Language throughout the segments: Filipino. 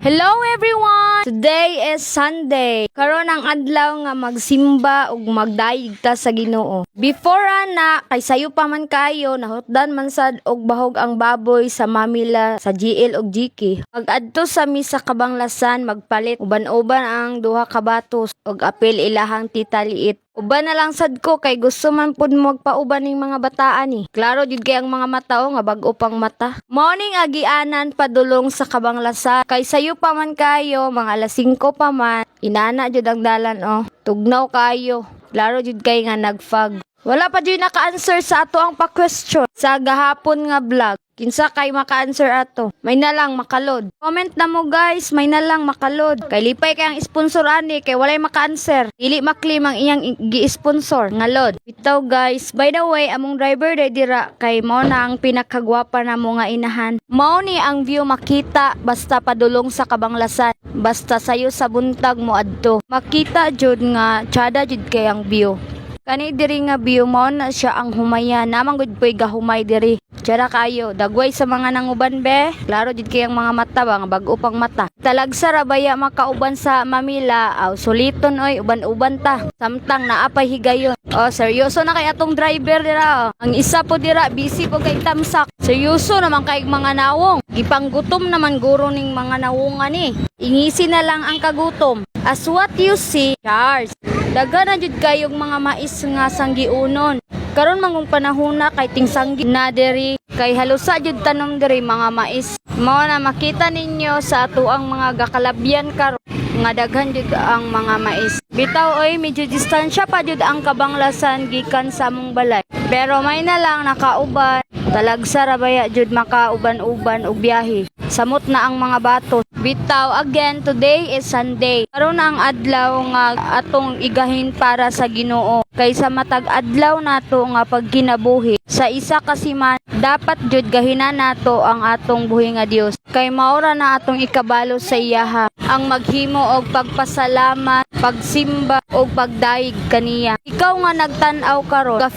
Hello everyone! Today is Sunday. Karon ang adlaw nga magsimba ug magdayig ta sa Ginoo. Before ana, kay sayo pa man kayo nahutdan man sad og bahog ang baboy sa mamila sa GL ug GK. Pag-adto sa misa kabanglasan magpalit uban-uban ang duha ka batos ug apil ilahang tita liit. Uban na lang sad ko kay gusto man pud mo magpauban ning mga bataan ni. Klaro jud kay ang mga matao nga bag-o pang mata. Morning agianan padulong sa kabanglasan kay sayo pa man kayo mga alas 5 pa man. Inana jud ang dalan oh. Tugnaw kayo. Klaro jud kay nga nagfag. Wala pa jud naka-answer sa ato ang pa-question sa gahapon nga vlog. Kinsa kay maka-answer ato? May na lang makalod. Comment na mo guys, may na lang makalod. Kay lipay kay ang sponsor ani kay walay maka-answer. Dili maklim ang iyang gi-sponsor nga lod. Bitaw guys, by the way, among driver day dira kay mao na ang pinakagwapa na mo nga inahan. Mao ni ang view makita basta padulong sa kabanglasan. Basta sayo sa buntag mo adto. Makita jud nga tsada jud kay ang view. Kani diri nga view mo na siya ang humaya. Namang gud po'y gahumay diri. Tsara kayo, dagway sa mga nanguban be. Klaro jud kay ang mga mata ba, nga bag-o pang mata. Talagsa ra baya makauban sa mamila. Aw, suliton oy, uban-uban ta. Samtang naapay higayon. Oh, seryoso na kay atong driver dira. oh. Ang isa po dira, busy po kay tamsak. Seryoso naman kay mga nawong. Gipanggutom naman guro ning mga nawongan ni. Ingisi na lang ang kagutom. As what you see, Charles. Daga na jud kayong mga mais nga sanggiunon. Karon mangong panahona kay tingsanggi na diri kay halusa jud tanom diri mga mais. Mao na makita ninyo sa ato ang mga gakalabyan karon nga daghan jud ang mga mais. Bitaw oy medyo distansya pa jud ang kabanglasan gikan sa among balay. Pero may na lang nakauban. Talagsa ra baya jud makauban-uban og biyahe. Samot na ang mga bato. Bitaw again today is Sunday. Karon na ang adlaw nga atong igahin para sa Ginoo. Kaysa matag adlaw nato nga pagkinabuhi. Sa isa kasi man dapat jud gahinan nato ang atong buhi nga Dios. Kay maura na atong ikabalo sa iyaha ang maghimo og pagpasalamat, pagsimba og pagdaig kaniya. Ikaw nga nagtan-aw karon ka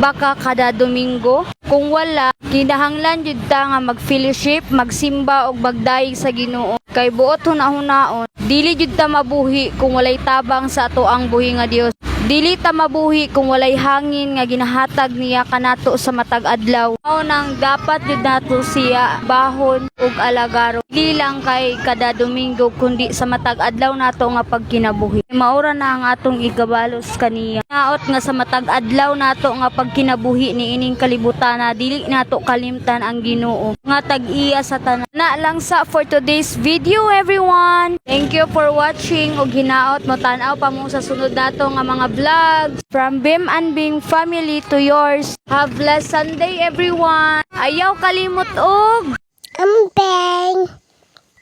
baka kada Domingo kung wala kinahanglan jud ta nga mag-fellowship, magsimba og magdaig sa Ginoo. Kay buot hunahunaon, dili jud ta mabuhi kung walay tabang sa ato ang buhi nga Dios. Dili ta mabuhi kung walay hangin nga ginahatag niya kanato sa matag adlaw. Mao nang dapat jud nato siya bahon ug alagaro. Dili lang kay kada Domingo kundi sa matag adlaw nato nga pagkinabuhi. Maura na ang atong igabalos kaniya. Naot nga sa matag adlaw nato nga pagkinabuhi ni ining kalibutan na dili nato kalimtan ang Ginoo nga tag-iya sa tanan. Na lang sa for today's video everyone. Thank you for watching ug hinaot mo tan-aw pa mo sa sunod nato nga mga vlogs from Bim and Bing family to yours. Have blessed Sunday everyone. Ayaw kalimot og I'm bang.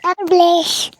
God bless.